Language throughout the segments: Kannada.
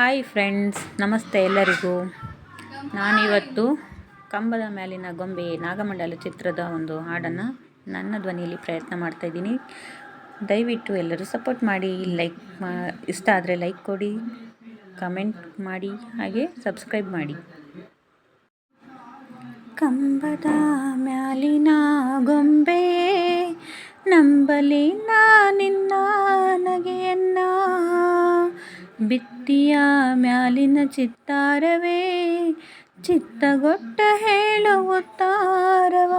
ಹಾಯ್ ಫ್ರೆಂಡ್ಸ್, ನಮಸ್ತೆ ಎಲ್ಲರಿಗೂ. ನಾನಿವತ್ತು ಕಂಬದ ಮೇಲಿನ ಗೊಂಬೆ ನಾಗಮಂಡಲ ಚಿತ್ರದ ಒಂದು ಹಾಡನ್ನು ನನ್ನ ಧ್ವನಿಯಲ್ಲಿ ಪ್ರಯತ್ನ ಮಾಡ್ತಾಯಿದ್ದೀನಿ ದಯವಿಟ್ಟು ಎಲ್ಲರೂ ಸಪೋರ್ಟ್ ಮಾಡಿ, ಲೈಕ್ ಇಷ್ಟ ಆದರೆ ಲೈಕ್ ಕೊಡಿ, ಕಮೆಂಟ್ ಮಾಡಿ, ಹಾಗೆ ಸಬ್ಸ್ಕ್ರೈಬ್ ಮಾಡಿ. ಕಂಬದ ಮ್ಯಾಲಿನ ಗೊಂಬೆ ನಂಬಲಿ ನಿನ್ನ ಬಿತ್ತಿಯ ಮ್ಯಾಲಿನ ಚಿತ್ತಾರವೇ, ಚಿತ್ತಗೊಟ್ಟ ಹೇಳುತ್ತಾರವ.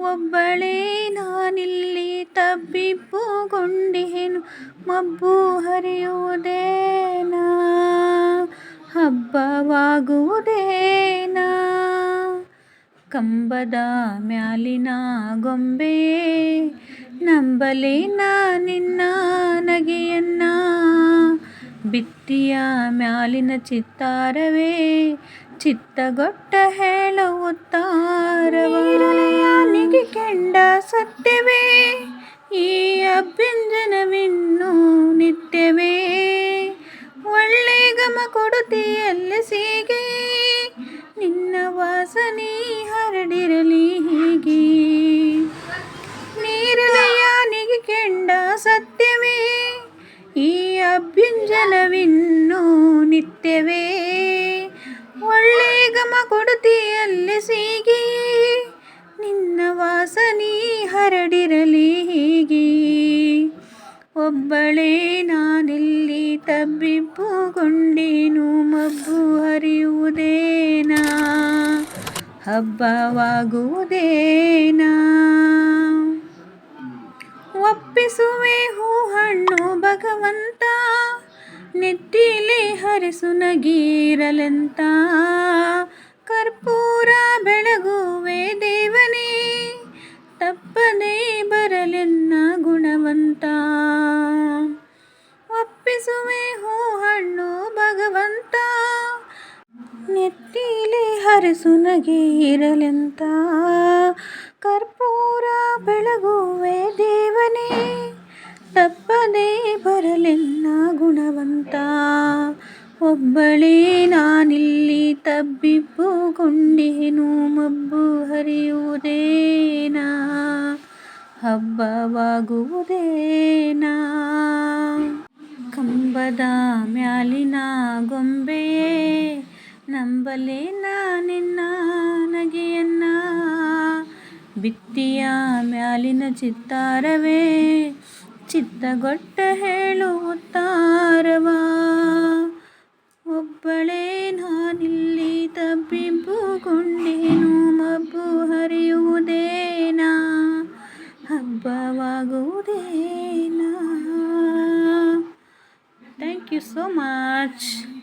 ಒಬ್ಬಳೇ ನಾನಿಲ್ಲಿ ತಬ್ಬಿಪ್ಪುಗೊಂಡಿಹೆನು ಮಬ್ಬು ಹರಿಯುವುದೇನಾ, ಹಬ್ಬವಾಗುವುದೇನಾ. ಕಂಬದ ಮ್ಯಾಲಿನ ಗೊಂಬೆ ನಂಬಲೇನ ನಿನ್ನ ನಗೆಯನ್ನ. ಬಿತ್ತಿಯ ಮ್ಯಾಲಿನ ಚಿತ್ತಾರವೇ, ಚಿತ್ತಗೊಟ್ಟ ಹೇಳುತ್ತಾರವನಿಗೆ ಕೆಂಡ ಸತ್ಯವೇ, ಈ ಅಭ್ಯಂಜನವಿನ್ನು ನಿತ್ಯವೇ. ಒಳ್ಳೆ ಗಮ ಕೊಡುತ್ತೀಯಲ್ಲಿ ಸೀಗೆ ನಿನ್ನ ವಾಸನೆ ಹರಡಿರಲಿ ಹೀಗೆ. ನೀರಲಯಾನಿಗೆ ಕೆಂಡ ಸತ್ಯವೇ ಈ ಅಭ್ಯಂಜನವಿನ್ನು ನಿತ್ಯವೇ. ಒಳ್ಳೆ ಗಮ ಕೊಡುತ್ತೀಯಲ್ಲಿ ಸೀಗಿ, ನಿನ್ನ ವಾಸನಿ ಹರಡಿರಲಿ ಹೀಗೆ. ಒಬ್ಬಳೇ ನಾನಿಲ್ಲಿ ತಬ್ಬಿಬ್ಬುಗೊಂಡೇನು, ಮಬ್ಬು ಹರಿಯುವುದೇನಾ? ಹಬ್ಬವಾಗುವುದೇನಾ? ಒಪ್ಪಿಸುವೆ ಹೂ ಹಣ್ಣು ಭಗವಂತ. ನೆತ್ತಿಲೆ ಹರಿಸು ನಗೀರಲೆಂತ. ಕರ್ಪೂರ ಬೆಳಗುವೆ ದೇವನೇ, ತಪ್ಪದೇ ಬರಲೆನ್ನ ಗುಣವಂತ. ಒಪ್ಪಿಸುವೆ ಹೂ ಹಣ್ಣು ಭಗವಂತ ನೆತ್ತಿಲೆ ಹರಿಸು ನಗೆ ಇರಲೆಂತ ಕರ್ಪೂರ ಬೆಳಗುವೆ ದೇವನೇ, ತಪ್ಪದೇ ಬರಲೆನ್ನ ಗುಣವಂತ. ಒಬ್ಬಳೇ ನಾನಿಲ್ಲಿ ತಬ್ಬಿಬ್ಬುಗೊಂಡೇನು, ಮಬ್ಬು ಹರಿಯುವುದೇನಾ? ಹಬ್ಬವಾಗುವುದೇನ? ಕಂಬದ ಮ್ಯಾಲಿನ ಗೊಂಬೆಯೇ ನಂಬಲೇ ನಾನಿನ್ನ ನಗೆಯನ್ನ? ಬಿತ್ತಿಯ ಮ್ಯಾಲಿನ ಚಿತ್ತಾರವೇ, ಚಿತ್ತಗೊಟ್ಟ ಹೇಳುತ್ತಾರವ? ಒಬ್ಬಳೇ ನಾನಿಲ್ಲಿ ತಬ್ಬಿಬ್ಬುಗೊಂಡೇನು ಮಬ್ಬು ಹರಿಯುವುದೇನಾ? ಹಬ್ಬವಾಗುವುದೇನಾ? Thank you so much